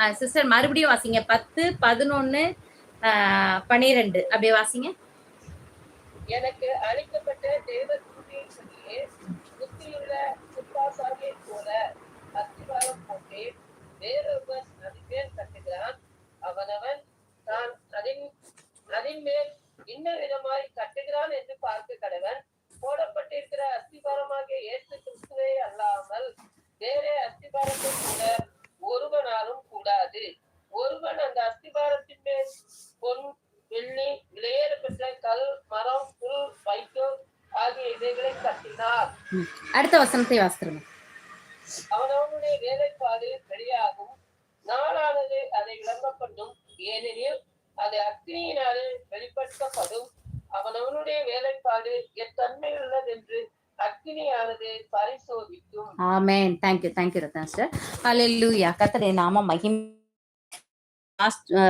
ஆமென் sister மறுபடியும் வாசிங்க. பத்து பதினொன்னு பனிரெண்டு. அப்படியே வாசிங்க. எனக்கு அளிக்கப்பட்ட தேவ தூதியின்படியே புத்தியுள்ள சிப்பாசாரியை போல அஸ்திவாரம் போட்டேன். வேறொருவன் அதன் மேல் கட்டுகிறான். அவனவன் தான் அதன் அதன் மேல் இன்ன விதமாய் கட்டுகிறான் என்று பார்க்க கடவன். போடப்பட்டிருக்கிற அஸ்திபாரமாகிய இயேசு கிறிஸ்துவே அல்லாமல் வேறே அஸ்திபாரத்தை கூட ஒருவனாலும் கூடாது. ஒருவன் அந்த அஸ்திபாரத்தின் மேல் பொன் வெள்ளி விலையேற பெற்ற கல் மரம் புல் வைக்கோல் ஆகிய இவைகளை கட்டினார். அடுத்த வசனத்தை வாசித்துருங்க அவனவனுடைய வேலைப்பாடு வெளியாகும் நாளானது அதை விளங்கப்படும் ஏனெனில் அது அக்னியினாலே வெளிப்படுத்தப்படும். அவனவனுடைய வேலைப்பாடு எத்தன்மை உள்ளதென்று அக்னியானது பரிசோதிக்கும் amen thank you thank you Ratna sir அல்லேலூயா கர்த்தருடைய நாம மகிம்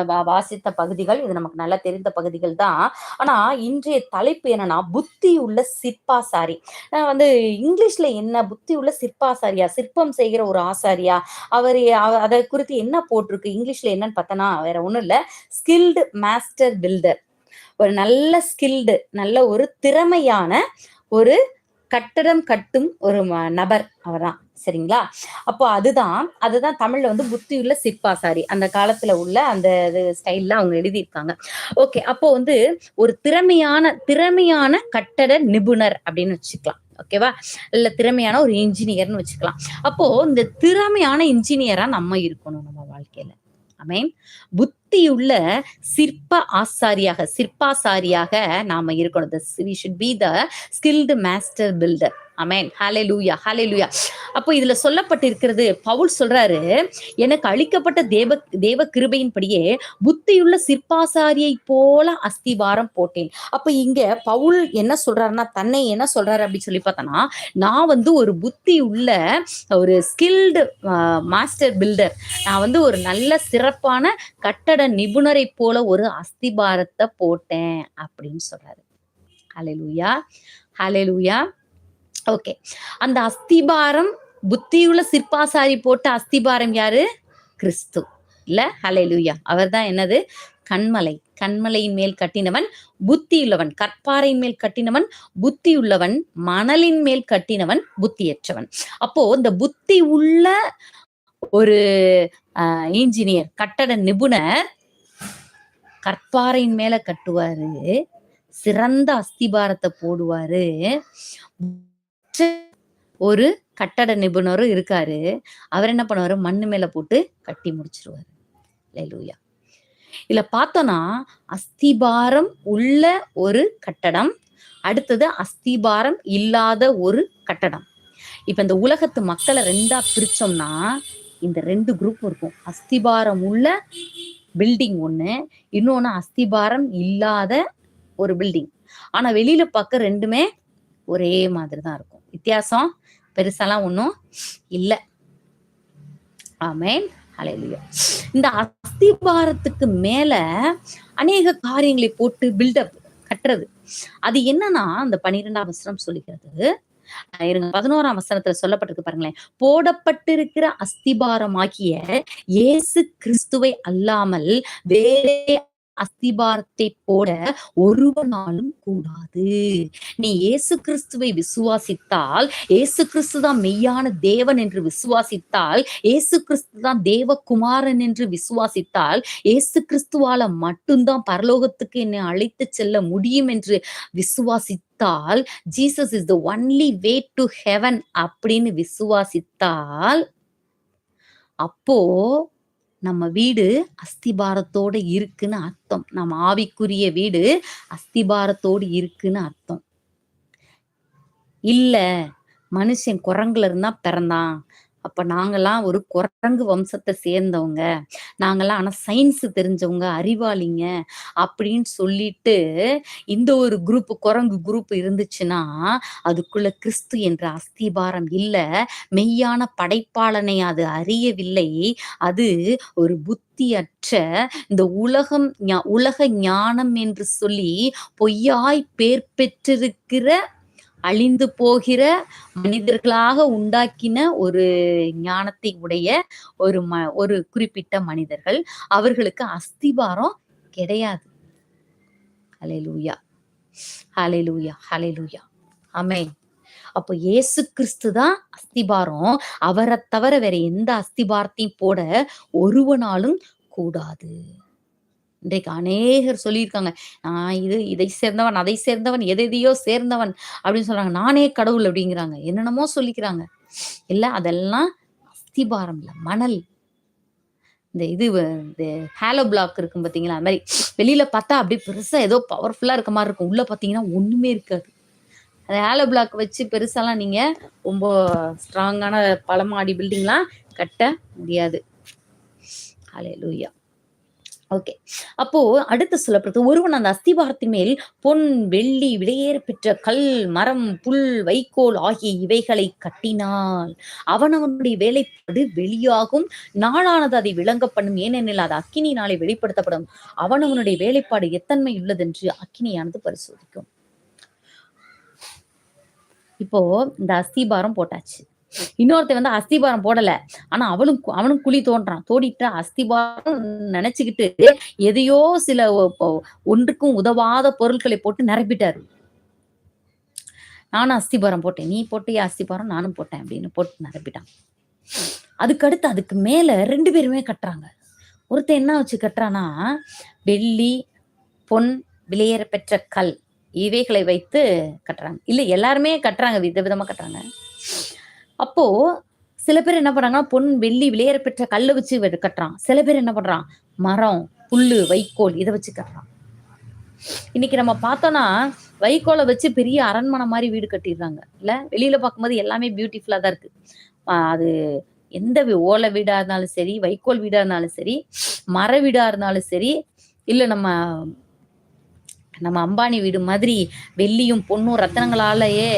வா- வாசித்த பகுதிகள் இது நமக்கு நல்லா தெரிந்த பகுதிகள் தான். ஆனா இன்றைய தலைப்பு என்னன்னா புத்தி உள்ள சிற்பாசாரி வந்து இங்கிலீஷ்ல என்ன புத்தி உள்ள சிற்பாசாரியா சிற்பம் செய்கிற ஒரு ஆசாரியா அவர் அதை குறித்து என்ன போட்டிருக்கு இங்கிலீஷ்ல என்னன்னு பார்த்தனா வேற ஒண்ணும் இல்ல ஸ்கில்டு மாஸ்டர் பில்டர் ஒரு நல்ல ஸ்கில்டு நல்ல ஒரு திறமையான ஒரு கட்டடம் கட்டும் ஒரு ம- நபர் அவர்தான். சரிங்களா? அப்போ அதுதான் அதுதான் தமிழ்ல வந்து புத்தியுள்ள சிப்பாசாரி. அந்த காலத்துல உள்ள அந்த ஸ்டைல்ல அவங்க எழுதியிருக்காங்க. ஓகே அப்போ வந்து ஒரு திறமையான திறமையான கட்டட நிபுணர் அப்படின்னு வச்சுக்கலாம். ஓகேவா? இல்ல திறமையான ஒரு இன்ஜினியர்னு வச்சுக்கலாம். அப்போ இந்த திறமையான இன்ஜினியரா நம்ம இருக்கணும் நம்ம வாழ்க்கையில. புத் புத்தியுள்ள சிற்ப ஆசாரியாக சிற்பாசாரியாக நாம இருக்கணும். We should be the skilled master builder amen hallelujah hallelujah லூயா அப்போ இதுல சொல்லப்பட்டிருக்கிறது பவுல் சொல்றாரு எனக்கு அளிக்கப்பட்ட தேவ தேவ கிருபையின்படியே புத்தியுள்ள சிற்பாசாரியை போல அஸ்திவாரம் போட்டேன். அப்ப இங்க பவுல் என்ன சொல்றாருன்னா தன்னை என்ன சொல்றாரு அப்படின்னு சொல்லி பார்த்தோன்னா நான் வந்து ஒரு புத்தி உள்ள ஒரு ஸ்கில்டு மாஸ்டர் பில்டர் நான் வந்து ஒரு நல்ல சிறப்பான கட்டட நிபுணரை போல ஒரு அஸ்திபாரத்தை போட்டேன் அப்படின்னு சொல்றாரு. ஹலே லூயா ஓகே அந்த அஸ்திபாரம் புத்தியுள்ள சிற்பாசாரி போட்ட அஸ்திபாரம் யாரு? கிறிஸ்து. இல்ல? ஹalleluya அவர்தான் என்னது? கண்மலை. கண்மலையின் மேல் கட்டினவன் புத்தியுள்ளவன். கற்பாறையின் மேல் கட்டினவன் புத்தியுள்ளவன். மணலின் மேல் கட்டினவன் புத்தியற்றவன். அப்போ இந்த புத்தி உள்ள ஒரு இன்ஜினியர் கட்டட நிபுணர் கற்பாறையின் மேல கட்டுவாரு. சிறந்த அஸ்திபாரத்தை போடுவாரு. ஒரு கட்டட நிபுணரும் இருக்காரு. அவர் என்ன பண்ணுவாரு? மண்ணு மேல போட்டு கட்டி முடிச்சிருவாரு. லூயா இதுல பார்த்தோம்னா அஸ்திபாரம் உள்ள ஒரு கட்டடம் அடுத்தது அஸ்திபாரம் இல்லாத ஒரு கட்டடம். இப்ப இந்த உலகத்து மக்களை ரெண்டா பிரிச்சோம்னா இந்த ரெண்டு குரூப் இருக்கும். அஸ்திபாரம் உள்ள பில்டிங் ஒண்ணு இன்னொன்னு அஸ்திபாரம் இல்லாத ஒரு பில்டிங் ஆனா வெளியில பார்க்க ரெண்டுமே ஒரே மாதிரி தான் இருக்கும். வித்தியாசம் பெருசாலாம் ஒன்றும் இல்லை. ஆமேன். அலையிலையோ இந்த அஸ்திபாரத்துக்கு மேல அநேக காரியங்களை போட்டு பில்டப் கட்டுறது. அது என்னன்னா அந்த பனிரெண்டாம் வசனம் சொல்லுகிறது. இருங்க பதினோராம் வசனத்துல சொல்லப்பட்டிருக்கு பாருங்களேன். போடப்பட்டிருக்கிற அஸ்திபாரமாகிய இயேசு கிறிஸ்துவை அல்லாமல் வேறே அஸ்திபாரத்தை போட ஒருவனாலும் கூடாது. நீ இயேசு கிறிஸ்துவை விசுவாசித்தால் இயேசு கிறிஸ்து தான் மெய்யான தேவன் என்று விசுவாசித்தால் இயேசு கிறிஸ்து தான் தேவகுமாரன் என்று விசுவாசித்தால் இயேசு கிறிஸ்துவால மட்டும்தான் பரலோகத்துக்கு என்னை அழைத்து செல்ல முடியும் என்று விசுவாசித்தால் Jesus is the only way to heaven அப்படின்னு விசுவாசித்தால் அப்போ நம்ம வீடு அஸ்திபாரத்தோடு இருக்குன்னு அர்த்தம். நம்ம ஆவிக்குரிய வீடு அஸ்திபாரத்தோடு இருக்குன்னு அர்த்தம். இல்ல மனுஷன் குரங்குல இருந்தா பிறந்தான். அப்ப நாங்கெல்லாம் ஒரு குரங்கு வம்சத்தை சேர்ந்தவங்க. நாங்கெல்லாம் ஆனா சயின்ஸ் தெரிஞ்சவங்க அறிவாளிங்க அப்படின்னு சொல்லிட்டு இந்த ஒரு குரூப் குரங்கு குரூப் இருந்துச்சுன்னா அதுக்குள்ள கிறிஸ்து என்ற அஸ்திபாரம் இல்ல. மெய்யான படைப்பாளனை அது அறியவில்லை. அது ஒரு புத்தியற்ற இந்த உலகம் ஞா- உலக ஞானம் என்று சொல்லி பொய்யாய் பேர் பெற்றிருக்கிற அழிந்து போகிற மனிதர்களாக உண்டாக்கின ஒரு ஞானத்தை உடைய ஒரு ம ஒரு குறிப்பிட்ட மனிதர்கள். அவர்களுக்கு அஸ்திபாரம் கிடையாது. ஹலெலூயா ஹலெலூயா ஹலெலூயா அமே அப்போ இயேசு கிறிஸ்து தான் அஸ்திபாரம். அவரை தவிர வேற எந்த அஸ்திபாரத்தையும் போட ஒருவனாலும் கூடாது. இன்றைக்கு அநேகர் சொல்லியிருக்காங்க நான் இது இதை சேர்ந்தவன் அதை சேர்ந்தவன் எதை எதையோ சேர்ந்தவன் அப்படின்னு சொல்றாங்க. நானே கடவுள் அப்படிங்கிறாங்க. என்னென்னமோ சொல்லிக்கிறாங்க. இல்ல அதெல்லாம் அஸ்திபாரம் இல்ல மணல். இந்த இது வ- இந்த ஹேலோ பிளாக் இருக்கும் பாத்தீங்களா? அது மாதிரி வெளியில பார்த்தா அப்படியே பெருசா ஏதோ பவர்ஃபுல்லா இருக்க மாதிரி இருக்கும். உள்ள பாத்தீங்கன்னா ஒண்ணுமே இருக்காது. அந்த ஹேலோ பிளாக் வச்சு பெருசாலாம் நீங்க ரொம்ப ஸ்ட்ராங்கான பழமாடி பில்டிங்லாம் கட்ட முடியாது. ஹalleluya ஓகே அப்போ அடுத்து சொல்லப்படுது ஒருவன் அந்த அஸ்திபாரத்தின் மேல் பொன் வெள்ளி விலையேற பெற்ற கல் மரம் புல் வைக்கோல் ஆகிய இவைகளை கட்டினால் அவனவனுடைய வேலைப்பாடு வெளியாகும். நாளானது அதை விளங்க பண்ணும். ஏனெனில் அது அக்கினி நாளை வெளிப்படுத்தப்படும். அவனவனுடைய வேலைப்பாடு எத்தன்மை உள்ளதென்று அக்கினியானது பரிசோதிக்கும். இப்போ இந்த அஸ்திபாரம் போட்டாச்சு. இன்னொருத்தன் வந்து அஸ்திபாரம் போடல. ஆனா அவளும் அவனும் குழி தோன்றான். தோடிட்டு அஸ்திபாரம் நினைச்சுக்கிட்டு எதையோ சில ஒன்றுக்கும் உதவாத பொருட்களை போட்டு நிரப்பிட்டாரு. நானும் அஸ்திபாரம் போட்டேன். நீ போட்டிய அஸ்திபாரம் நானும் போட்டேன் அப்படின்னு போட்டு நிரப்பிட்டான். அதுக்கடுத்து அதுக்கு மேல ரெண்டு பேருமே கட்டுறாங்க. ஒருத்தன் என்ன வச்சு கட்டுறானா வெள்ளி பொன் விலையேற பெற்ற கல் இவைகளை வைத்து கட்டுறாங்க. இல்ல எல்லாருமே கட்டுறாங்க. விதவிதமா கட்டுறாங்க. அப்போ சில பேர் என்ன பண்றாங்கன்னா பொன் வெள்ளி விலையேற பெற்ற கல்லை வச்சு கட்டுறான். சில பேர் என்ன பண்றான்? மரம் புல்லு வைக்கோல் இதை வச்சு கட்டுறான். இன்னைக்கு நம்ம பார்த்தோம்னா வைக்கோலை வச்சு பெரிய அரண்மனை மாதிரி வீடு கட்டிடுறாங்க. இல்ல? வெளியில பார்க்கும்போது எல்லாமே பியூட்டிஃபுல்லா தான் இருக்கு. அது எந்த ஓலை வீடா இருந்தாலும் சரி வைக்கோல் வீடா இருந்தாலும் சரி மர வீடா இருந்தாலும் சரி இல்ல நம்ம நம்ம அம்பானி வீடு மாதிரி வெள்ளியும் பொண்ணும் ரத்தனங்களாலேயே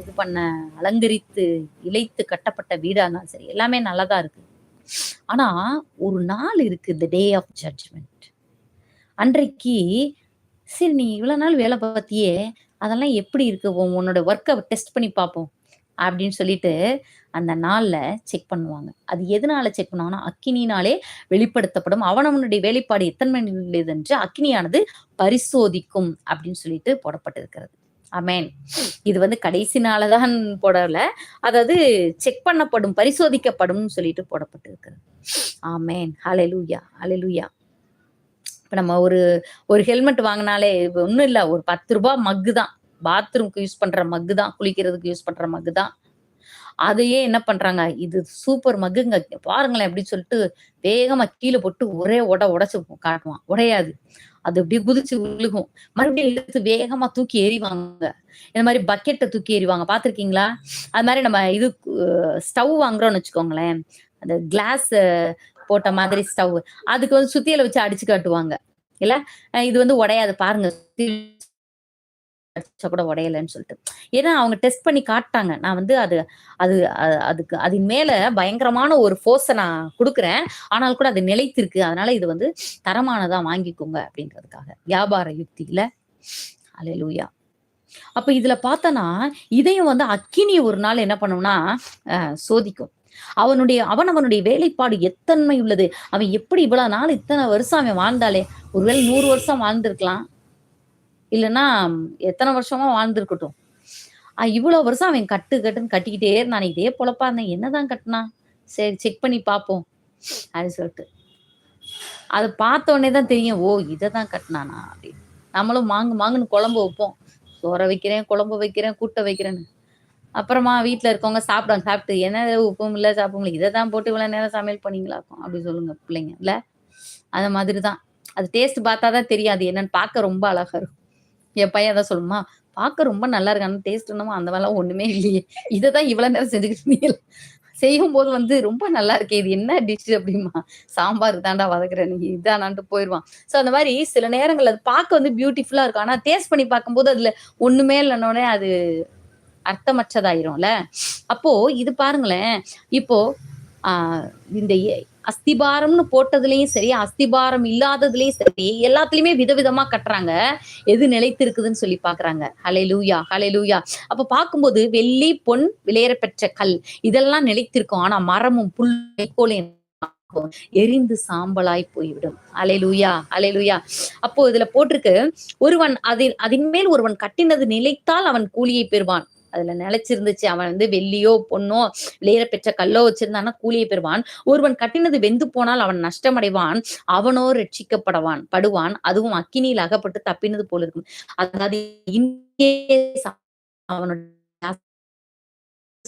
இது பண்ண அலங்கரித்து இழைத்து கட்டப்பட்ட வீடா இருந்தாலும் சரி எல்லாமே நல்லதா இருக்கு. ஆனா ஒரு நாள் இருக்கு த டே ஆஃப் ஜட்ஜ்மெண்ட் அன்றைக்கு சரி நீ இவ்வளவு நாள் வேலை பார்த்தியே அதெல்லாம் எப்படி இருக்கு? உன்னோட ஒர்க்கை டெஸ்ட் பண்ணி பார்ப்போம் அப்படின்னு சொல்லிட்டு அந்த நாள்ல செக் பண்ணுவாங்க. அது எதனால செக் பண்ணுவாங்கன்னா அக்கினினாலே வெளிப்படுத்தப்படும். அவனவனுடைய வேலைப்பாடு எத்தனை என்று அக்கினியானது பரிசோதிக்கும் அப்படின்னு சொல்லிட்டு போடப்பட்டிருக்கிறது. அமேன் இது வந்து கடைசி நாளதான் போடல. அதாவது செக் பண்ணப்படும் பரிசோதிக்கப்படும் சொல்லிட்டு போடப்பட்டிருக்கிறது ஆமேன் ஹalleluya லூயா இப்ப நம்ம ஒரு ஒரு ஹெல்மெட் வாங்கினாலே ஒன்றும் இல்லை ஒரு பத்து ரூபாய் மக்கு தான். பாத்ரூம்க்கு யூஸ் பண்ற மக்கு தான் குளிக்கிறதுக்கு யூஸ் பண்ற மக்கு தான். அதையே என்ன பண்றாங்க? இது சூப்பர் மக்குங்க பாருங்களேன் அப்படின்னு சொல்லிட்டு வேகமா கீழே போட்டு ஒரே உட உடச்சு காட்டுவான். உடையாது. அது அப்படியே குதிச்சு விழுகும். மறுபடியும் இழுத்து வேகமா தூக்கி எறிவாங்க. இந்த மாதிரி பக்கெட்டை தூக்கி எறிவாங்க. பாத்திருக்கீங்களா அது மாதிரி நம்ம இது ஸ்டவ் வாங்குறோம்னு வச்சுக்கோங்களேன். அந்த கிளாஸ் போட்ட மாதிரி ஸ்டவ் அதுக்கு வந்து சுத்தியில வச்சு அடிச்சு காட்டுவாங்க. இல்ல? இது வந்து உடையாது. பாருங்க. அடிச்சா கூட உடையலன்னு சொல்லிட்டு. ஏன்னா அவங்க டெஸ்ட் பண்ணி காட்டாங்க நான் வந்து அது அது அதுக்கு அதன் மேல பயங்கரமான ஒரு ஃபோர்ஸை நான் கொடுக்குறேன். ஆனால் கூட அது நிலைத்திருக்கு. அதனால இது வந்து தரமானதா வாங்கிக்கோங்க அப்படின்றதுக்காக. வியாபார யுக்தியில. அலையலூயா அப்ப இதுல பார்த்தனா இதையும் வந்து அக்கினி ஒரு நாள் என்ன பண்ணும்னா சோதிக்கும். அவனுடைய அவன் அவனுடைய வேலைப்பாடு எத்தன்மை உள்ளது. அவன் எப்படி இவ்வளவு நாள் இத்தனை வருஷம் அவன் வாழ்ந்தாலே. ஒருவேளை நூறு வருஷம் வாழ்ந்திருக்கலாம். இல்லைன்னா எத்தனை வருஷமா வாழ்ந்துருக்கட்டும். இவ்வளோ இவ்வளவு வருஷம் அவன் கட்டு கட்டுன்னு கட்டிக்கிட்டே இருந்தான் இதே பொழப்பா இருந்தேன். என்னதான் கட்டினா? சரி செக் பண்ணி பார்ப்போம் அப்படின்னு சொல்லிட்டு. அது பார்த்த உடனே தான் தெரியும் ஓ இதை தான் கட்டினானா அப்படின்னு. நம்மளும் மாங்கு மாங்குன்னு குழம்பு வைப்போம். சோற வைக்கிறேன் குழம்பு வைக்கிறேன் கூட்டை வைக்கிறேன்னு. அப்புறமா வீட்டில் இருக்கவங்க சாப்பிடுவாங்க சாப்பிட்டு என்ன உப்பும் இல்லை சாப்பிடும் இல்லை இதை தான் போட்டு இவ்வளோ நேரம் சமையல் பண்ணீங்களாக்கும் அப்படி சொல்லுங்க பிள்ளைங்க இல்லை? அந்த மாதிரி தான் அது டேஸ்ட் பார்த்தா தான் தெரியும் அது என்னன்னு பார்க்க ரொம்ப அழகா இருக்கும். என் பையன் அதான் சொல்லுமா பார்க்க ரொம்ப நல்லா இருக்கு ஆனால் டேஸ்ட் என்னமோ அந்த மாதிரிலாம் ஒண்ணுமே இல்லையே. இதை தான் இவ்வளவு நேரம் செஞ்சுக்கிட்டு இருந்தீங்க செய்யும் போது வந்து ரொம்ப நல்லா இருக்கே இது என்ன டிஷ் அப்படிமா சாம்பார் தாண்டா வதக்குறேன் நீ இதானான்ட்டு போயிடுவான் ஸோ அந்த மாதிரி சில நேரங்கள் அது பார்க்க வந்து பியூட்டிஃபுல்லா இருக்கும். ஆனா டேஸ்ட் பண்ணி பார்க்கும்போது அதுல ஒண்ணுமே இல்லைன்னொடனே அது அர்த்தமற்றதாயிரும்ல. அப்போ இது பாருங்களேன் இப்போ இந்த அஸ்திபாரம்னு போட்டதுலயும் சரி அஸ்திபாரம் இல்லாததுலயும் சரி எல்லாத்துலயுமே விதவிதமா கட்டுறாங்க. எது நிலைத்திருக்குதுன்னு சொல்லி பாக்குறாங்க ஹலே லூயா ஹலே லூயா அப்ப பார்க்கும்போது வெள்ளி பொன் விளையற பெற்ற கல் இதெல்லாம் நிலைத்திருக்கும். ஆனா மரமும் புல் வைக்கோலும் எரிந்து சாம்பலாய் போய்விடும். அலையலூயா அலையலூயா அப்போ இதுல போட்டிருக்கு ஒருவன் அதில் அதன் மேல் ஒருவன் கட்டினது நிலைத்தால் அவன் கூலியை பெறுவான். அதுல நிலைச்சிருந்துச்சு. அவன் வந்து வெள்ளியோ பொண்ணோ விளையிற பெற்ற கல்லோ வச்சிருந்தான்னா கூலியை பெறுவான். ஒருவன் கட்டினது வெந்து போனால் அவன் நஷ்டமடைவான். அவனோ ரட்சிக்கப்படவான் படுவான். அதுவும் அக்கினியில் அகப்பட்டு தப்பினது போல இருக்கும். அதாவது இங்கே அவனோட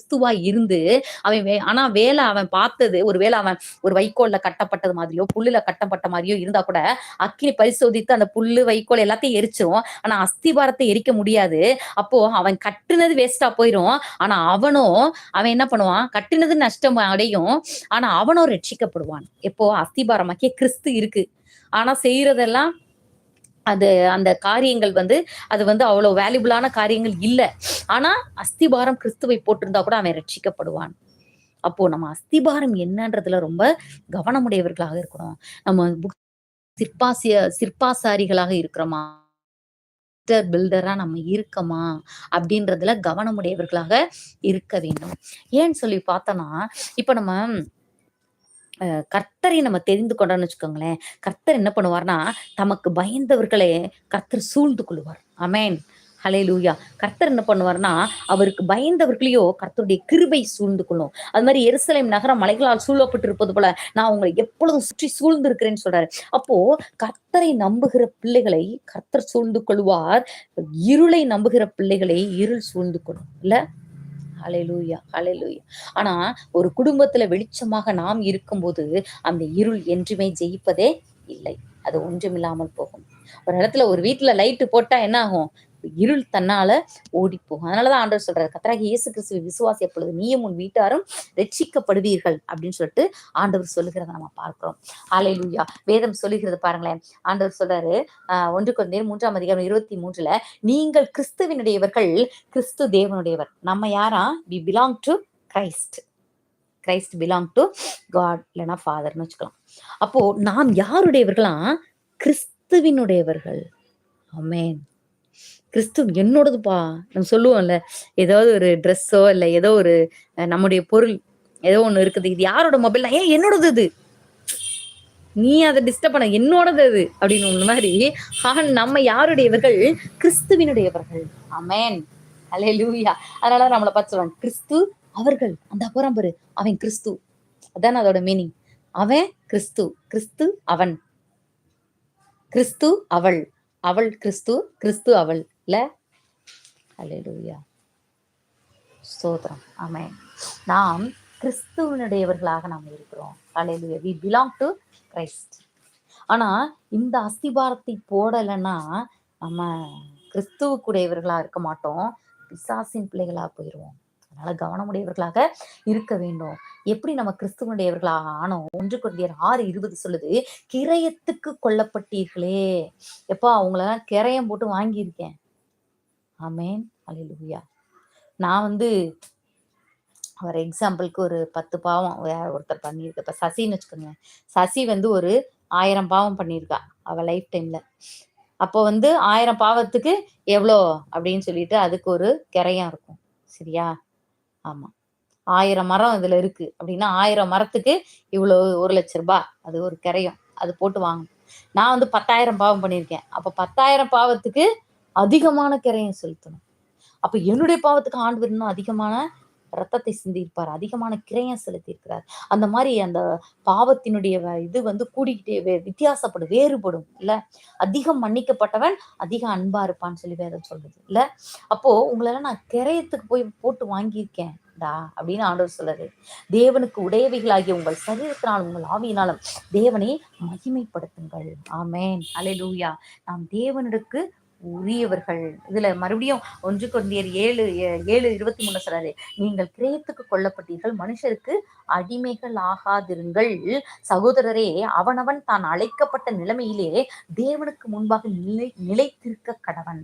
கிறிஸ்துவா இருந்து அவன் ஆனா வேலை அவன் பார்த்தது ஒரு வேலை அவன் ஒரு வைக்கோல்ல கட்டப்பட்டது மாதிரியோ புல்லுல கட்டப்பட்ட மாதிரியோ இருந்தா கூட அக்கினி பரிசோதித்து அந்த புல்லு வைக்கோல் எல்லாத்தையும் எரிச்சிரும். ஆனா அஸ்திபாரத்தை எரிக்க முடியாது. அப்போ அவன் கட்டுனது வேஸ்டா போயிரும். ஆனா அவனும் அவன் என்ன பண்ணுவான்? கட்டுனது நஷ்டம் அடையும். ஆனா அவனும் ரட்சிக்கப்படுவான். எப்போ? அஸ்திபாரமாக்கிய கிறிஸ்து இருக்கு. ஆனா செய்யறதெல்லாம் அது அந்த காரியங்கள் வந்து அது வந்து அவ்வளவு வேல்யூபிளான காரியங்கள் இல்லை. ஆனா அஸ்திபாரம் கிறிஸ்துவை போட்டிருந்தா கூட அவன் ரட்சிக்கப்படுவான். அப்போ நம்ம அஸ்திபாரம் என்னன்றதுல ரொம்ப கவனமுடையவர்களாக இருக்கணும் நம்ம புக்- சிற்பாசிய சிற்பாசாரிகளாக இருக்கிறோமா பில்டரா நம்ம இருக்கமா? அப்படின்றதுல கவனமுடையவர்களாக இருக்க வேண்டும். ஏன்னு சொல்லி பார்த்தோம்னா இப்ப நம்ம கர்த்தரை நம்ம தெரிந்து கொண்டோம்னு வச்சுக்கோங்களேன் கர்த்தர் என்ன பண்ணுவார்னா தமக்கு பயந்தவர்களே கர்த்தர் சூழ்ந்து கொள்வார். அமேன் ஹலே லூயா கர்த்தர் என்ன பண்ணுவார்னா அவருக்கு பயந்தவர்களையோ கர்த்தருடைய கிருபை சூழ்ந்து கொள்ளும். அது மாதிரி எருசலேம் நகரம் மலைகளால் சூழப்பட்டிருப்பது போல நான் உங்களை எப்பொழுதும் சுற்றி சூழ்ந்து இருக்கிறேன்னு சொல்றாரு. அப்போ கர்த்தரை நம்புகிற பிள்ளைகளை கர்த்தர் சூழ்ந்து கொள்வார். இருளை நம்புகிற பிள்ளைகளை இருள் சூழ்ந்து கொள்ளும். இல்ல? ஹalleluya லூயா ஆனா ஒரு குடும்பத்துல வெளிச்சமாக நாம் இருக்கும்போது அந்த இருள் என்றுமே ஜெயிப்பதே இல்லை. அது ஒன்றுமில்லாமல் போகும். ஒரு இடத்துல ஒரு வீட்டுல லைட்டு போட்டா என்ன ஆகும்? இருள் தன்னால ஓடி போகும் அதனாலதான் ஆண்டவர் சொல்றாரு கத்தராகி இயேசு கிறிஸ்துவை விசுவாசி எப்பொழுது நீயும் உன் வீட்டாரும் ரட்சிக்கப்படுவீர்கள் அப்படின்னு சொல்லிட்டு ஆண்டவர் சொல்லுகிறத நம்ம பார்க்கிறோம். ஹalleluya வேதம் சொல்லுகிறது பாருங்களேன். ஆண்டவர் சொல்றாரு ஆஹ் ஒன்று குழந்தை மூன்றாம் அதிகாரம் இருபத்தி மூன்றுல நீங்கள் கிறிஸ்துவினுடையவர்கள் கிறிஸ்து தேவனுடையவர். நம்ம யாரா? We belong to Christ Christ belong to God இல்லைன்னா ஃபாதர்னு வச்சுக்கலாம். அப்போ நாம் யாருடையவர்களா? கிறிஸ்துவினுடையவர்கள். அமேன் கிறிஸ்து என்னோடதுப்பா. நம்ம சொல்லுவோம்ல ஏதாவது ஒரு ட்ரெஸ்ஸோ இல்லை ஏதோ ஒரு நம்முடைய பொருள் ஏதோ ஒண்ணு இருக்குது. இது யாரோட மொபைல் ஏன் என்னோடது இது? நீ அதை டிஸ்டர்ப் பண்ண என்னோடது அது? அப்படின்னு மாதிரி ஆஹ் நம்ம யாருடையவர்கள்? கிறிஸ்துவினுடையவர்கள். அமேன் அலே லூயா அதனால நம்மளை பார்த்து சொல்லுவாங்க கிறிஸ்து அவர்கள். அந்த அப்புறம் பாரு அவன் கிறிஸ்து. அதான் அதோட மீனிங் அவன் கிறிஸ்து. கிறிஸ்து அவன். கிறிஸ்து அவள். அவள் கிறிஸ்து கிறிஸ்து அவள் இல்ல அல்லேலூயா ஸ்தோத்திரம். ஆமென். நாம் கிறிஸ்துவனுடையவர்களாக நாம் இருக்கிறோம். அல்லேலூயா வி பிலாங் டு கிரைஸ்ட் ஆனா இந்த அஸ்திபாரத்தை போடலைன்னா நம்ம கிறிஸ்துவுக்குடையவர்களா இருக்க மாட்டோம். பிசாசின் பிள்ளைகளா போயிடுவோம் அதனால கவனமுடையவர்களாக இருக்க வேண்டும். எப்படி நம்ம கிறிஸ்துவனுடையவர்களாக ஆனோம்? ஒன்று குழந்தையர் ஆறு இருபது சொல்லுது கிரயத்துக்கு கொல்லப்பட்டீர்களே. எப்பா அவங்களெல்லாம் கிரயம் போட்டு வாங்கியிருக்கேன். ஆமேன். அல்லேலூயா நான் வந்து ஒரு எக்ஸாம்பிளுக்கு ஒரு பத்து பாவம் வேற ஒருத்தர் பண்ணியிருக்க இப்போ சசின்னு வச்சுக்கோங்க சசி வந்து ஒரு ஆயிரம் பாவம் பண்ணியிருக்கா அவள் லைஃப் டைம்ல அப்போ வந்து ஆயிரம் பாவத்துக்கு எவ்வளோ? அப்படின்னு சொல்லிட்டு அதுக்கு ஒரு கிரையம் இருக்கும். சரியா? ஆமா. ஆயிரம் மரம் இதுல இருக்கு. அப்படின்னா ஆயிரம் மரத்துக்கு இவ்வளோ ஒரு லட்ச ரூபாய் அது ஒரு கரையும். அது போட்டு வாங்கணும். நான் வந்து பத்தாயிரம் பாவம் பண்ணியிருக்கேன். அப்ப பத்தாயிரம் பாவத்துக்கு அதிகமான கரையும் செலுத்தணும். அப்ப என்னுடைய பாவத்துக்கு ஆண்டு இன்னும் அதிகமான ரத்தத்தை சிந்தியிருப்பார் அதிகமான கிரயம் செலுத்தியிருக்கிறார். அந்த மாதிரி அந்த பாவத்தினுடைய வ- இது வந்து கூடிக்கிட்டே வே- வித்தியாசப்படும் வேறுபடும் இல்ல? அதிகம் மன்னிக்கப்பட்டவன் அதிக அன்பா இருப்பான்னு சொல்லி வேதம் சொல்றது இல்ல? அப்போ உங்களெல்லாம் நான் கிரயத்துக்கு போய் போட்டு வாங்கியிருக்கேன் டா அப்படின்னு ஆண்டவர் சொல்றாரு. தேவனுக்கு உடையவைகளாகிய உங்கள் சரீரத்தினாலும் உங்கள் ஆவியினாலும் தேவனை மகிமைப்படுத்துங்கள். ஆமேன். அலை லூயா நாம் தேவனுக்கு உரியவர்கள். இதுல மறுபடியும் ஒன்று கொண்டியர் ஏழு ஏழு இருபத்தி மூணு சொல்றாரு நீங்கள் கிரயத்துக்கு கொல்லப்பட்டீர்கள் மனுஷருக்கு அடிமைகள் ஆகாதிருங்கள். சகோதரரே அவனவன் தான் அழைக்கப்பட்ட நிலைமையிலே தேவனுக்கு முன்பாக நிலை நிலைத்திருக்க கடவன்.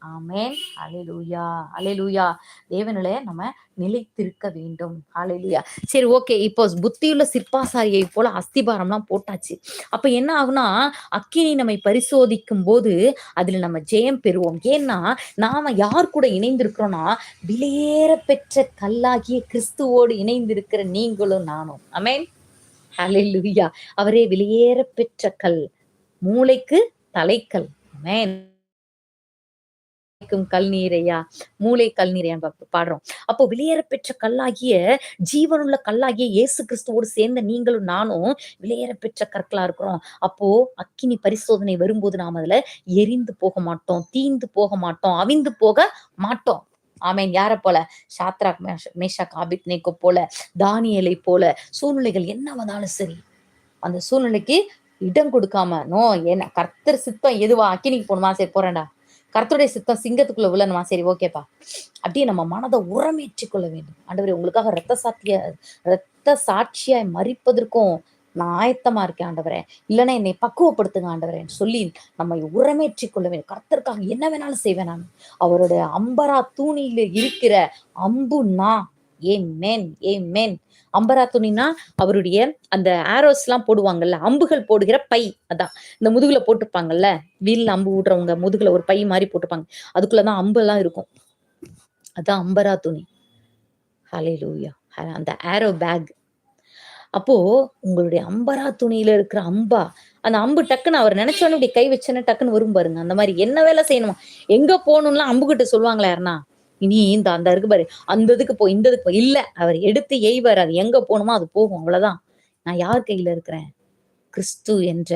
ஆமேன். அலையலூயா அலையலூயா தேவனிலே நம்ம நிலைத்திருக்க வேண்டும். அலையலூயா சரி ஓகே இப்போ புத்தியுள்ள சிற்பாசாரியை போல அஸ்திபாரம்லாம் போட்டாச்சு. அப்ப என்ன ஆகும்னா அக்கினி நம்மை பரிசோதிக்கும் போது அதுல நம்ம ஜெயம் பெறுவோம். ஏன்னா நாம யார் கூட இணைந்திருக்கிறோம்னா விலையேற பெற்ற கல்லாகிய கிறிஸ்துவோடு இணைந்திருக்கிற நீங்களும் நானும். அமேன் ஹalleluya. அவரே விலையேற பெற்ற கல். மூளைக்கு தலைக்கல். அமேன் கல் நீரையா மூளை கல் பாடுறோம். அப்போ வெளியேற பெற்ற கல்லாகிய ஜீவனுள்ள கல்லாகிய இயேசு கிறிஸ்துவோடு சேர்ந்த நீங்களும் நானும் வெளியேற பெற்ற கற்களா இருக்கிறோம். அப்போ அக்கினி பரிசோதனை வரும்போது நாம் அதுல எரிந்து போக மாட்டோம் தீந்து போக மாட்டோம் அவிந்து போக மாட்டோம். ஆமேன். யார போல? சாத்ராக் மேஷா காபித்னேக்கோ போல தானியலை போல. சூழ்நிலைகள் என்ன வந்தாலும் சரி அந்த சூழ்நிலைக்கு இடம் கொடுக்காம நோ என்ன கர்த்தர் சித்தம் எதுவா? அக்கினிக்கு போகணுமா? சரி போறேன்டா. கர்த்தருடைய சித்தம் சிங்கத்துக்குள்ள விழணுமா? சரி ஓகேப்பா. அப்படியே நம்ம மனதை உரமேற்றி கொள்ள வேண்டும். ஆண்டவரே உங்களுக்காக ரத்த சாத்திய ரத்த சாட்சியாய் மறிப்பதற்கும் நான் ஆயத்தமா இருக்கேன் ஆண்டவரே. இல்லைன்னா என்னை பக்குவப்படுத்துங்க ஆண்டவரே சொல்லி நம்மை உரமேற்றி கொள்ள வேண்டும். கர்த்தருக்காக என்ன வேணாலும் செய்வேன் நான். அவருடைய அம்பரா தூணியில இருக்கிற அம்பு நான். ஏன் மேன் ஏன் மேன் அம்பரா துணினா அவருடைய அந்த ஆரோஸ் எல்லாம் போடுவாங்கல்ல அம்புகள் போடுகிற பை அதான். இந்த முதுகுல போட்டுப்பாங்கல்ல வீல்ல அம்பு விடுறவங்க முதுகுல ஒரு பை மாதிரி போட்டுப்பாங்க. அதுக்குள்ளதான் அம்பு எல்லாம் இருக்கும். அதான் அம்பரா துணி. ஹலே லூயா அந்த ஆரோ பேக் அப்போ உங்களுடைய அம்பரா துணியில இருக்கிற அம்பா அந்த அம்பு டக்குன்னு அவர் நினைச்சோன்னு இப்படி கை வச்சோன்னு டக்குன்னு வரும் பாருங்க. அந்த மாதிரி என்ன வேலை செய்யணுமா? எங்க போகணும்லாம் அம்பு கிட்ட சொல்லுவாங்களா யாருன்னா? இனி இந்த அந்த இருக்கு பாரு அந்த இதுக்கு போ இந்த இதுக்கு போ. இல்ல அவர் எடுத்து எய்வார் அது எங்க போகணுமோ அது போகும் அவ்வளவுதான். நான் யார் கையில இருக்கிறேன்? கிறிஸ்து என்ற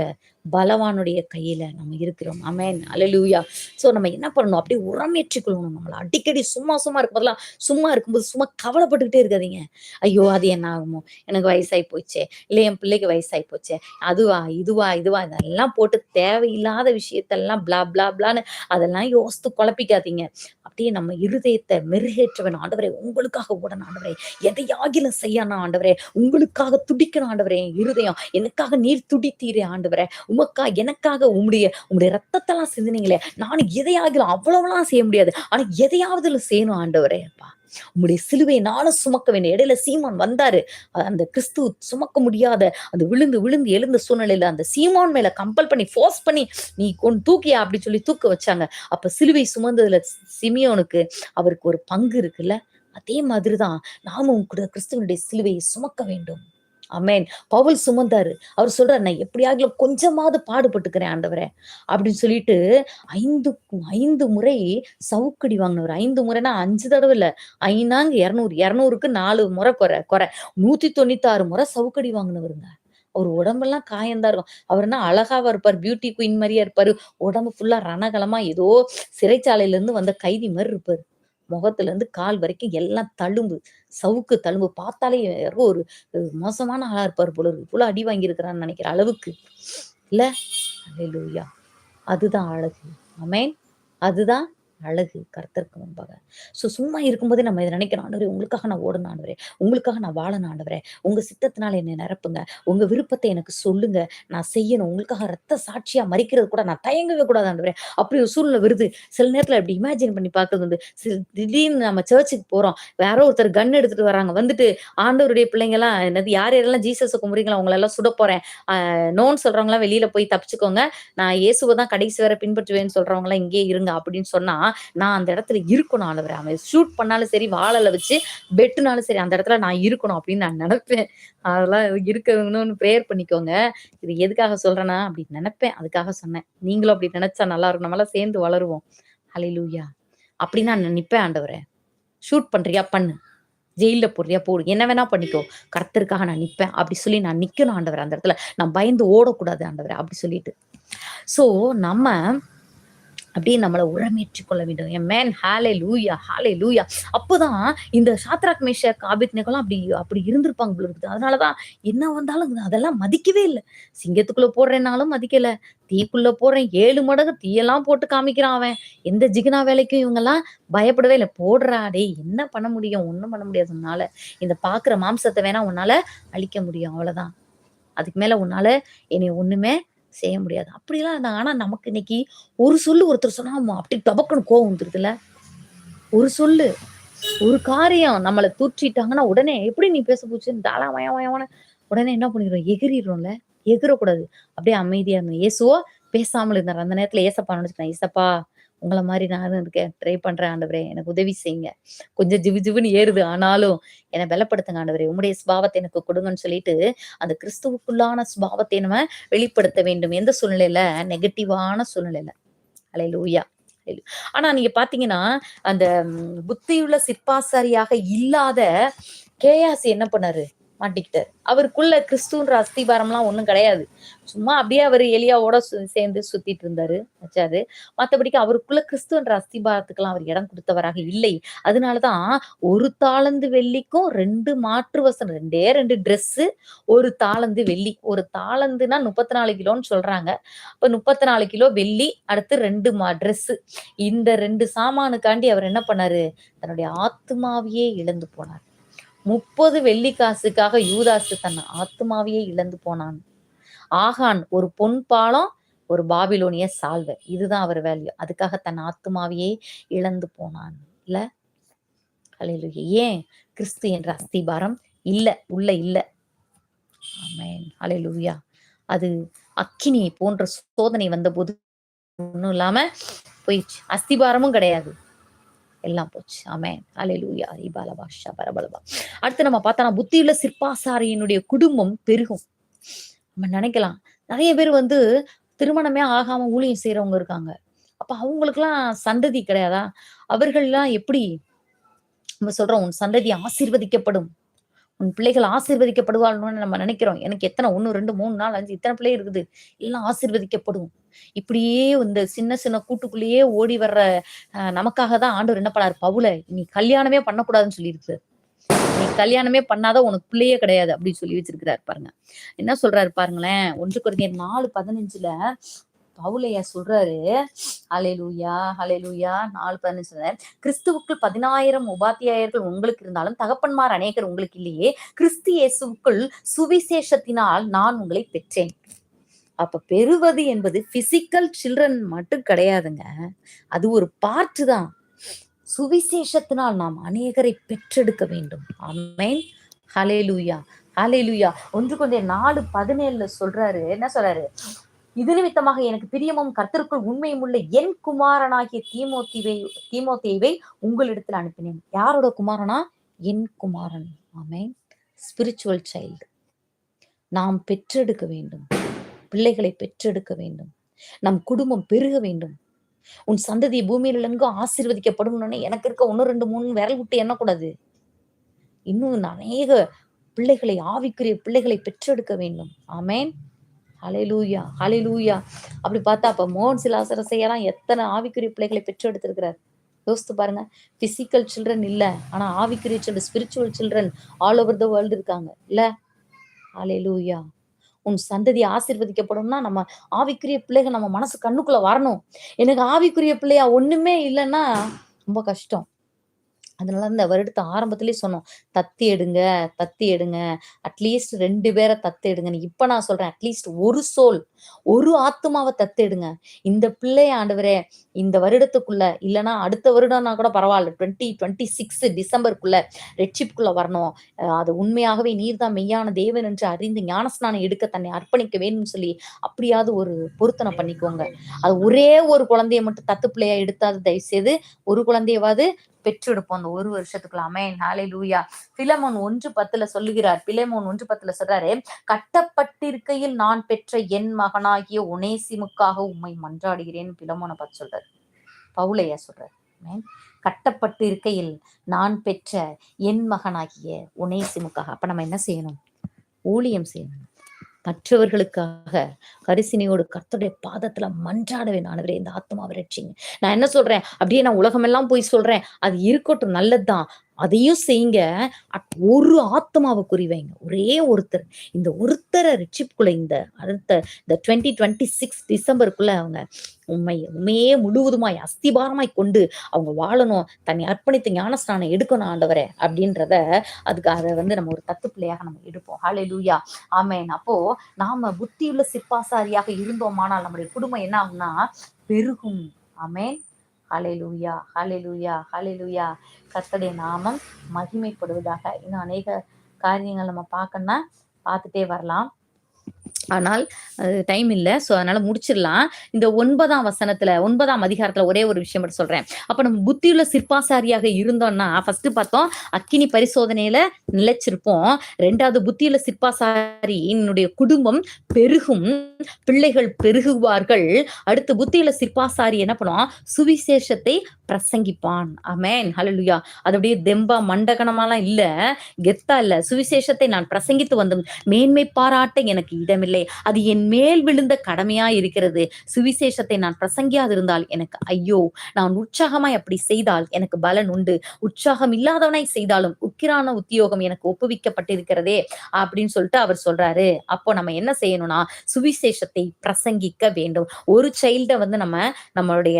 பலவானுடைய கையில நம்ம இருக்கிறோம். அமேன் அலலூயா சோ நம்ம என்ன பண்ணணும்? அப்படியே உரமேற்றிக் கொள்ளணும் நம்மள. அடிக்கடி சும்மா சும்மா இருக்கும் போதெல்லாம் சும்மா இருக்கும்போது சும்மா கவலைப்பட்டுக்கிட்டே இருக்காதீங்க. ஐயோ அது என்ன ஆகுமோ? எனக்கு வயசாகி போச்சே. இல்லை என் பிள்ளைக்கு வயசாகி போச்சே. அதுவா இதுவா இதுவா இதெல்லாம் போட்டு தேவையில்லாத விஷயத்தெல்லாம் பிளா பிளா பிளான்னு அதெல்லாம் யோசித்து குழப்பிக்காதீங்க. அப்படியே நம்ம இருதயத்தை மெருகேற்றவன் ஆண்டவரே. உங்களுக்காக ஓடணும் ஆண்டவரே. எதையாகிலும் செய்யணும் ஆண்டவரே. உங்களுக்காக துடிக்கணும் ஆண்டவரே. என் இருதயம் எனக்காக நீர் துடித்தீரே ஆண்டவரே. உமக்கா எனக்காக உம்முடைய உம்முடைய ரத்தத்தெல்லாம் சிந்தினீங்களே. நானும் எதையாகிலும் அவ்வளவுலாம் செய்ய முடியாது. ஆனா எதையாவது செய்யணும் ஆண்டவரே அப்பா? சிலுவையை நானும் சுமக்க வேண்டும். இடையில சீமான் வந்தாரு. அந்த கிறிஸ்து சுமக்க முடியாத அந்த விழுந்து விழுந்து எழுந்த சூழ்நிலையில அந்த சீமான் மேல கம்பல் பண்ணி ஃபோர்ஸ் பண்ணி நீ கொண்டு தூக்கியா? அப்படி சொல்லி தூக்க வச்சாங்க. அப்ப சிலுவை சுமந்ததுல சிமியோனுக்கு அவருக்கு ஒரு பங்கு இருக்குல்ல? அதே மாதிரிதான் நாமும் கூட கிறிஸ்துவனுடைய சிலுவையை சுமக்க வேண்டும். அமேன் பவுல் சுமந்தாரு. அவர் சொல்றாரு நான் எப்படியாகிலும் கொஞ்சமாவது பாடுபட்டுக்கிறேன் ஆண்டவரே. அப்படின்னு சொல்லிட்டு ஐந்து ஐந்து முறை சவுக்கடி வாங்கினவர். ஐந்து முறைனா அஞ்சு தடவை இல்ல. ஐநாங்க இருநூறு. இருநூறுக்கு நாலு முறை குறை குறை. நூத்தி தொண்ணூத்தி ஆறு முறை சவுக்கடி வாங்கினவருங்க அவர் உடம்பெல்லாம் காயந்தா இருக்கும். அவர் என்ன அழகாவா இருப்பார். பியூட்டி குயின் மாதிரியா இருப்பாரு. உடம்பு ஃபுல்லா ரணகலமா ஏதோ சிறைச்சாலையில இருந்து வந்த கைதி மாதிரி இருப்பாரு. முகத்துல இருந்து கால் வரைக்கும் எல்லாம் தழும்பு சவுக்கு தழும்பு. பார்த்தாலே யாரோ ஒரு மோசமான ஆளா இருப்பார் போல இருக்கு. இவ்வளவு அடி வாங்கியிருக்கிறான்னு நினைக்கிற அளவுக்கு. இல்ல? அதுதான் அழகு. அமேன் அதுதான் அழகு கர்த்தருக்கு முன்பாக. ஸோ சும்மா இருக்கும்போதே நம்ம இதை நினைக்கிறோம் ஆண்டவரே உங்களுக்காக நான் ஓடணும் ஆண்டவரே. உங்களுக்காக நான் வாழணும் ஆண்டவரே. உங்க சித்தத்தினால என்னை நிரப்புங்க. உங்க விருப்பத்தை எனக்கு சொல்லுங்க. நான் செய்யணும். உங்களுக்காக ரத்த சாட்சியா மறிக்கிறது கூட நான் தயங்கவே கூடாது ஆண்டவரே. அப்படி ஒரு சூழ்நிலை வருது. சில நேரத்துல அப்படி இமேஜின் பண்ணி பார்க்கறது வந்து திடீர்னு நம்ம சர்ச்சுக்கு போறோம். வேற ஒருத்தர் கன் எடுத்துட்டு வராங்க. வந்துட்டு ஆண்டவருடைய பிள்ளைங்கெல்லாம் என்னது யார் யாரெல்லாம் ஜீசஸ் கும்புறீங்களா அவங்களெல்லாம் சுட போகிறேன் நோன்னு சொல்றவங்க எல்லாம் வெளியில போய் தப்பிச்சுக்கோங்க. நான் இயேசுவை தான் கடைசி வரை பின்பற்றுவேன்னு சொல்றவங்க எல்லாம் இங்கே இருங்க அப்படின்னு சொன்னா நான் அந்த இடத்துல இருக்கணும் ஆண்டவரே. அவன் ஷூட் பண்ணாலும் சரி வாழல வச்சு பெட்டுனாலும் சரி அந்த இடத்துல நான் இருக்கணும் அப்படின்னு நான் நினைப்பேன். அதெல்லாம் இருக்கணும்னு ப்ரேயர் பண்ணிக்கோங்க. இது எதுக்காக சொல்றேன்னா அப்படி நினைப்பேன். அதுக்காக சொன்னேன். நீங்களும் அப்படி நினைச்சா நல்லா இருக்கும். நம்மளாம் சேர்ந்து வளருவோம். அலையிலூயா அப்படி நான் நினைப்பேன் ஆண்டவரே. ஷூட் பண்றியா? பண்ணு. ஜெயில போடுறியா? போடு. என்ன வேணா பண்ணிக்கோ. கருத்தருக்காக நான் நிப்பேன். அப்படி சொல்லி நான் நிக்கணும் ஆண்டவர் அந்த இடத்துல. நான் பயந்து ஓடக்கூடாது ஆண்டவர். அப்படி சொல்லிட்டு. சோ நம்ம அப்படியே நம்மளை உரமேற்றி கொள்ள வேண்டும். என் மேன் ஹாலே லூயா ஹாலே லூயா அப்போதான் இந்த சாத்ராக் மேஷக் ஆபித்னகெல்லாம் அப்படி அப்படி இருந்திருப்பாங்க போல இருக்குது. அதனாலதான் என்ன வந்தாலும் அதெல்லாம் மதிக்கவே இல்லை. சிங்கத்துக்குள்ள போடுறேன்னாலும் மதிக்கல. தீக்குள்ள போடுறேன். ஏழு மடங்கு தீயெல்லாம் போட்டு காமிக்கிறான் அவன். எந்த ஜிகினா வேலைக்கும் இவங்கெல்லாம் பயப்படவே இல்லை. போடுறா டே என்ன பண்ண முடியும்? ஒன்றும் பண்ண முடியாது உன்னால. இந்த பாக்குற மாம்சத்தை வேணா உன்னால அழிக்க முடியும். அவ்வளவுதான். அதுக்கு மேல உன்னால என்னை ஒண்ணுமே செய்ய முடியாது. அப்படிலாம் இருந்தாங்க. ஆனா நமக்கு இன்னைக்கு ஒரு சொல்லு ஒருத்தர் சொன்னா அப்படி டபக்குன்னு கோவம் வந்துருதுல ஒரு சொல்லு ஒரு காரியம் நம்மளை தூற்றிட்டாங்கன்னா உடனே எப்படி நீ பேச போச்சுன்னு தாளா வய வயவான உடனே என்ன பண்ணிடுறோம்? எகிரிடுறோம்ல? எகிரக்கூடாது. அப்படியே அமைதியா இருந்தோம். ஏசுவோ பேசாமல் இருந்தார். அந்த நேரத்துல ஏசப்பா நினைச்சுக்கலாம் ஏசப்பா உங்களை மாதிரி நானும் இருக்கேன் ட்ரை பண்றேன் ஆண்டவரே. எனக்கு உதவி செய்யுங்க. கொஞ்சம் ஜிவு ஜிவுன்னு ஏறுது. ஆனாலும் என்னை பலப்படுத்துங்க ஆண்டவரே. உங்களுடைய சுபாவத்தை எனக்கு கொடுங்கன்னு சொல்லிட்டு அந்த கிறிஸ்துவுக்குள்ளான சுபாவத்தை நம்ம வெளிப்படுத்த வேண்டும். எந்த சூழ்நிலையில? நெகட்டிவான சூழ்நிலையில. அலையிலூயா ஆனா நீங்க பாத்தீங்கன்னா அந்த புத்தியுள்ள சிற்பாசாரியாக இல்லாத கேயாசி என்ன பண்ணாரு? மாட்டிக்கிட்டார். அவருக்குள்ள கிறிஸ்துன்ற அஸ்திபாரம்லாம் ஒன்றும் கிடையாது. சும்மா அப்படியே அவர் எலியாவோட சு- சேர்ந்து சுத்திட்டு இருந்தாரு. வச்சாரு. மற்றபடிக்கு அவருக்குள்ள கிறிஸ்துன்ற அஸ்திபாரத்துக்கெல்லாம் அவர் இடம் கொடுத்தவராக இல்லை. அதனாலதான் ஒரு தாளந்து வெள்ளிக்கும் ரெண்டு மாற்று வசனம் ரெண்டே ரெண்டு ட்ரெஸ்ஸு ஒரு தாளந்து வெள்ளி. ஒரு தாளந்துனா முப்பத்தி நாலு கிலோன்னு சொல்றாங்க. இப்போ முப்பத்தி நாலு கிலோ வெள்ளி அடுத்து ரெண்டு மா ட்ரெஸ்ஸு இந்த ரெண்டு சாமானுக்காண்டி அவர் என்ன பண்ணாரு? தன்னுடைய ஆத்மாவையே இழந்து போனார். முப்பது வெள்ளி காசுக்காக யூதாசு தன் ஆத்மாவையே இழந்து போனான். ஆகான் ஒரு பொன் பாலம் ஒரு பாபிலோனிய சால்வை. இதுதான் அவர் வேல்யூ அதுக்காக தன் ஆத்மாவையே இழந்து போனான். இல்ல? ஹalleluya ஏன்? கிறிஸ்து என்ற அஸ்திபாரம் இல்ல உள்ள இல்ல. ஆமென் ஹalleluya அது அக்கினி போன்ற சோதனை வந்தபோது ஒன்றும் இல்லாம போயிடுச்சு. அஸ்திபாரமும் கிடையாது. எல்லாம் போச்சு. ஆமென். ஹalleluya. இபாலபா பரபலபா அடுத்து நம்ம பார்த்தோம்னா புத்தியுள்ள சிற்பாசாரியினுடைய குடும்பம் பெருகும். நம்ம நினைக்கலாம். நிறைய பேர் வந்து திருமணமே ஆகாம ஊழியம் செய்யறவங்க இருக்காங்க. அப்ப அவங்களுக்கெல்லாம் சந்ததி கிடையாதா? அவர்கள்லாம் எப்படி நம்ம சொல்றோம் உன் சந்ததி ஆசீர்வதிக்கப்படும். உன் பிள்ளைகள் ஆசீர்வதிக்கப்படுவாள்னு நம்ம நினைக்கிறோம். எனக்கு எத்தனை? ஒண்ணு ரெண்டு மூணு நாலு அஞ்சு இத்தனை பிள்ளை இருக்குது. எல்லாம் ஆசீர்வதிக்கப்படும். இப்படியே இந்த சின்ன சின்ன கூட்டுக்குள்ளேயே ஓடி வர்ற நமக்காக தான் ஆண்டவர் என்ன பண்ணாரு? பவுல நீ கல்யாணமே பண்ணக்கூடாதுன்னு சொல்லியிருக்கு நீ கல்யாணமே பண்ணாத உனக்கு பிள்ளையே கிடையாது அப்படின்னு சொல்லி வச்சிருக்கிறாரு பாருங்க. என்ன சொல்றாரு பாருங்களேன் ஒன்று குறைந்தர் நாலு பதினஞ்சுல பவுலையா சொல்றாரு அலையலூயா அலையலூயா நாலு பதினஞ்சுல கிறிஸ்துவுக்குள் பதினாயிரம் உபாத்தியாயர்கள் உங்களுக்கு இருந்தாலும் தகப்பன்மார் அநேகர் உங்களுக்கு இல்லையே கிறிஸ்து இயேசுக்குள் சுவிசேஷத்தினால் நான் உங்களை பெற்றேன். அப்ப பெறுவது என்பது பிசிக்கல் சில்ட்ரன் மட்டும் கிடையாதுங்க. அது ஒரு பார்ட் தான். சுவிசேஷத்தினால் நாம் அநேகரை பெற்றெடுக்க வேண்டும். அமெயின் ஹலே லூயா ஹலே லூயா ஒன்று கொஞ்சம் நாலு பதினேழுல சொல்றாரு. என்ன சொல்றாரு? இது நிமித்தமாக எனக்கு பிரியமும் கர்த்தருக்குள் உண்மையும் உள்ள என் குமாரனாகிய தீமோத்திவை தீமோத்தேவை உங்களிடத்தில் அனுப்பினேன். யாரோட குமாரனா? என் குமாரன். ஆமென் ஸ்பிரிச்சுவல் சைல்டு நாம் பெற்றெடுக்க வேண்டும். பிள்ளைகளை பெற்றெடுக்க வேண்டும். நம் குடும்பம் பெருக வேண்டும். உன் சந்ததி பூமியில எங்கும் ஆசீர்வதிக்கப்படும் எனக்கு இருக்க ஒன்னு ரெண்டு மூணு விரல் விட்டு எண்ணக்கூடாது. இன்னும் அநேக பிள்ளைகளை ஆவிக்குரிய பிள்ளைகளை பெற்றெடுக்க வேண்டும். ஆமேன். ஹalleluya ஹalleluya. அப்படி பார்த்தா அப்ப மோகன் சிலாசரசையெல்லாம் எத்தனை ஆவிக்குரிய பிள்ளைகளை பெற்றெடுத்திருக்கிறார். யோசித்து பாருங்க. பிசிக்கல் சில்ட்ரன் இல்ல. ஆனா ஆவிக்குரிய children spiritual children all over the world இருக்காங்க. இல்ல? ஹalleluya. உன் சந்ததி ஆசிர்வதிக்கப்படும்னா நம்ம ஆவிக்குரிய பிள்ளைகள் நம்ம மனசு கண்ணுக்குள்ள வரணும். எனக்கு ஆவிக்குரிய பிள்ளையா ஒண்ணுமே இல்லைன்னா ரொம்ப கஷ்டம். அதனால இந்த வருடத்தை ஆரம்பத்திலே சொன்னோம். தத்தி எடுங்க தத்தி எடுங்க. அட்லீஸ்ட் ரெண்டு பேரை தத்து எடுங்கன்னு. இப்ப நான் சொல்றேன் அட்லீஸ்ட் ஒரு சோல் ஒரு ஆத்மாவை தத்து எடுங்க. இந்த பிள்ளைய ஆண்டவரே இந்த வருடத்துக்குள்ள இல்லைன்னா அடுத்த வருடம்னா கூட பரவாயில்ல. டுவெண்ட்டி டுவெண்ட்டி சிக்ஸ் டிசம்பருக்குள்ள ரெட்ஷிப்புக்குள்ள வரணும். அது உண்மையாகவே நீர்தான் மெய்யான தேவன் என்று அறிந்து ஞானஸ்நானம் எடுக்க தன்னை அர்ப்பணிக்க வேணும்னு சொல்லி அப்படியாவது ஒரு பொருத்தனை பண்ணிக்கோங்க. அது ஒரே ஒரு குழந்தைய மட்டும் தத்து பிள்ளையா எடுத்தாது தயவு செய்து ஒரு குழந்தையவாது பெற்றெடுப்போம். அந்த ஒரு வருஷத்துக்குள்ள. அமேன் ஹாலே லூயா பிலமோன் ஒன்று பத்துல சொல்லுகிறார். பிலமோன் ஒன்று பத்துல சொல்றாரு கட்டப்பட்டிருக்கையில் நான் பெற்ற என் மகனாகிய ஒனேசிமுக்காக உம்மை மன்றாடுகிறேன். பிலமோனை பார்த்து சொல்றாரு. பவுலையா சொல்றாரு. கட்டப்பட்டு இருக்கையில் நான் பெற்ற என் மகனாகிய ஒனேசிமுக்காக. அப்ப நம்ம என்ன செய்யணும்? ஊழியம் செய்யணும். மற்றவர்களுக்காக கரிசினியோடு கர்த்தருடைய பாதத்துல மன்றாடவே வேணும் இந்த ஆத்மாவை ரட்சிங்க. நான் என்ன சொல்றேன்? அப்படியே நான் உலகமெல்லாம் போய் சொல்றேன். அது இருக்கட்டும் நல்லதுதான். அதையும் செய்யுங்க. அட்- ஒரு ஆத்மாவை குறிவைங்க ஒரே ஒருத்தர். இந்த ஒருத்தரை ரிச்சிப்புக்குள்ள இந்த அடுத்த இந்த டுவெண்ட்டி டுவெண்ட்டி சிக்ஸ் டிசம்பருக்குள்ள அவங்க உண்மை உண்மையே முழுவதுமாய் அஸ்திபாரமாய் கொண்டு அவங்க வாழணும். தன்னை அர்ப்பணித்து ஞானஸ்நானம் எடுக்கணும் ஆண்டவரே அப்படின்றத அதுக்கு அதை வந்து நம்ம ஒரு தத்து பிள்ளையாக நம்ம எடுப்போம். ஹாலே லூயா ஆமேன் அப்போ நாம புத்தியுள்ள சிப்பாசாரியாக இருந்தோமானால் நம்முடைய குடும்பம் என்ன ஆகும்னா பெருகும். ஆமேன் ஹாலே லூயா ஹாலே லூயா ஹாலே லூயா நாமம் மகிமைப்படுவதாக இன்னும் அநேக காரியங்கள் நம்ம பார்க்கணும்னா பார்த்துட்டே வரலாம். ஆனால் டைம் இல்லை. ஸோ அதனால முடிச்சிடலாம். இந்த ஒன்பதாம் வசனத்துல ஒன்பதாம் அதிகாரத்துல ஒரே ஒரு விஷயம் மட்டும் சொல்றேன். அப்ப நம்ம புத்தியுள்ள சிற்பாசாரியாக இருந்தோம்னா ஃபர்ஸ்ட் பார்த்தோம் அக்கினி பரிசோதனையில நிலைச்சிருப்போம். ரெண்டாவது புத்தியுள்ள சிற்பாசாரி என்னுடைய குடும்பம் பெருகும் பிள்ளைகள் பெருகுவார்கள். அடுத்து புத்தியுள்ள சிற்பாசாரி என்ன பண்ணுவோம் சுவிசேஷத்தை பிரசங்கிப்பான். அமேன் ஹலலுயா அது அப்படியே தெம்பா மண்டகனமாலாம் இல்ல. கெத்தா இல்ல. சுவிசேஷத்தை நான் பிரசங்கித்து வந்தும் மேன்மை பாராட்ட எனக்கு இடமில்லை. அது என் மேல் விழுந்த கடமையா இருக்கிறது. சுவிசேஷத்தை நான் பிரசங்கியாது இருந்தால் எனக்கு ஐயோ நான் உற்சாகமாய் அப்படி செய்தால் எனக்கு பலன் உண்டு. உற்சாகம் இல்லாதவனாய் செய்தாலும் உக்கிரான உத்தியோகம் எனக்கு ஒப்புவிக்கப்பட்டிருக்கிறதே அப்படின்னு சொல்லிட்டு அவர் சொல்றாரு. அப்போ நம்ம என்ன செய்யணும்னா சுவிசேஷத்தை பிரசங்கிக்க வேண்டும். ஒரு சைல்ட வந்து நம்ம நம்மளுடைய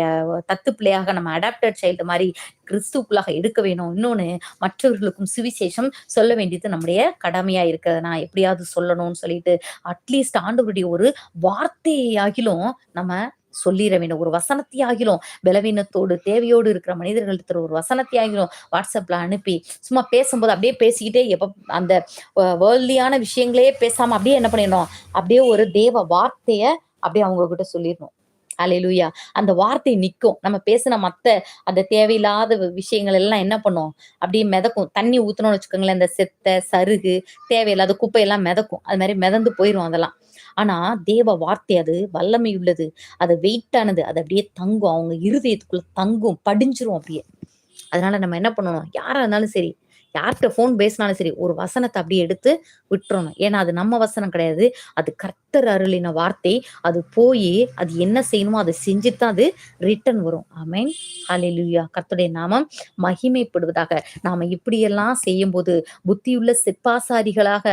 தத்து பிள்ளையாக நம்ம அடாப்டட் சைல்டு மாதிரி கிறிஸ்துக்குள்ளாக எடுக்க வேணும். இன்னொன்னு மற்றவர்களுக்கும் சுவிசேஷம் சொல்ல வேண்டியது நம்முடைய கடமையா இருக்கிறது நான் எப்படியாவது சொல்லணும்னு சொல்லிட்டு அட்லீஸ்ட் ஆண்டவருடைய ஒரு வார்த்தையாகிலும் நம்ம சொல்லிட வேண்டும். ஒரு வசனத்தையாகிலும் பலவீனத்தோடு தேவையோடு இருக்கிற மனிதர்களுக்கு ஒரு வசனத்தையாகிலும் வாட்ஸ்அப்ல அனுப்பி சும்மா பேசும்போது அப்படியே பேசிக்கிட்டே எப்ப அந்த வேர்ல்லியான விஷயங்களே பேசாம அப்படியே என்ன பண்ணிடணும்? அப்படியே ஒரு தேவ வார்த்தைய அப்படியே அவங்க கிட்ட சொல்லிடணும். அலையிலுயா. அந்த வார்த்தை நிற்கும் நம்ம பேசின மத்த அந்த தேவையில்லாத விஷயங்கள் எல்லாம் என்ன பண்ணும்? அப்படியே மிதக்கும். தண்ணி ஊத்தணும்னு வச்சுக்கோங்களேன் இந்த செத்த சருகு தேவையில்லாத குப்பையெல்லாம் மிதக்கும். அது மாதிரி மிதந்து போயிரும் அதெல்லாம். ஆனா தேவ வார்த்தை அது வல்லமை உள்ளது. அது வெயிட்டானது அது அப்படியே தங்கும். அவங்க இருதயத்துக்குள்ள தங்கும் படிஞ்சிரும் அப்படியே. அதனால நம்ம என்ன பண்ணணும்? யாரா இருந்தாலும் சரி யார்கிட்ட ஃபோன் பேசினாலும் சரி ஒரு வசனத்தை அப்படியே எடுத்து விட்டுறணும். ஏன்னா அது நம்ம வசனம் கிடையாது. அது கர்த்தர் அருளின வார்த்தை. அது போய் அது என்ன செய்யணுமோ அதை செஞ்சுட்டு தான் அது ரிட்டர்ன் வரும். ஆமேன் ஹalleluya கர்த்தருடைய நாமம் மகிமைப்படுவதாக. நாம இப்படியெல்லாம் செய்யும்போது புத்தியுள்ள சிற்பாசாரிகளாக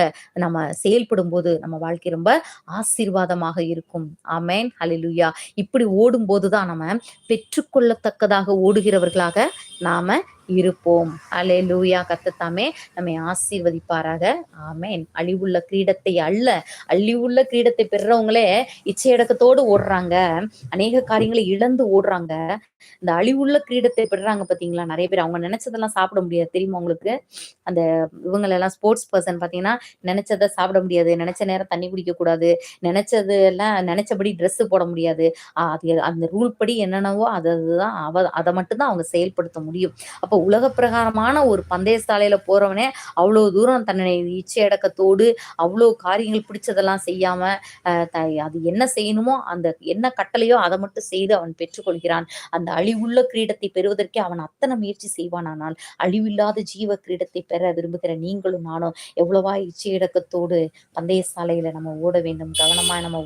நம்ம செயல்படும் போது நம்ம வாழ்க்கை ரொம்ப ஆசீர்வாதமாக இருக்கும். ஆமேன் ஹalleluya இப்படி ஓடும்போது தான் நம்ம பெற்றுக்கொள்ளத்தக்கதாக ஓடுகிறவர்களாக நாம இருப்போம். ஹalleluya கர்த்தத்தாமே நம்மை ஆசீர்வதிப்பாராக. ஆமேன் அழிவுள்ள கிரீடத்தை அல்ல அழிவுள்ள கிரீட கிரீடத்தை பெறுறவங்களே இச்சையடக்கத்தோடு ஓடுறாங்க. அநேக காரியங்களை இழந்து ஓடுறாங்க. இந்த அழிவுள்ள கிரீடத்தை பெறுறாங்க பாத்தீங்களா? நிறைய பேர் அவங்க நினைச்சதெல்லாம் சாப்பிட முடியாது. தெரியுமா உங்களுக்கு? அந்த இவங்க எல்லாம் ஸ்போர்ட்ஸ் பர்சன் பாத்தீங்கன்னா நினைச்சதை சாப்பிட முடியாது. நினைச்ச நேரம் தண்ணி குடிக்க கூடாது. நினைச்சது எல்லாம் நினைச்சபடி ட்ரெஸ் போட முடியாது. அது அந்த ரூல் படி என்னென்னவோ அது அதுதான் அவ அதை மட்டும்தான் அவங்க செயல்படுத்த முடியும். அப்போ உலக பிரகாரமான ஒரு பந்தய சாலையில போறவனே அவ்வளவு தூரம் தன்னை இச்சை அடக்கத்தோடு அவ்வளவு காரியங்கள் பிடிச்சதெல்லாம் செய்யாம அது என்ன செய்யணுமோ அந்த என்ன கட்டளையோ அதை மட்டும் செய்து அவன் பெற்றுக்கொள்கிறான். அந்த அழிவுள்ள கிரீடத்தை பெறுவதற்கே அவன் அத்தனை முயற்சி செய்வானானால் அழிவில்லாத ஜீவ கிரீடத்தை பெற விரும்புகிற நீங்களும் நானும் எவ்வளவா இச்சை அடக்கத்தோடு பந்தய சாலையில நம்ம ஓட வேண்டும் கவனமா நம்ம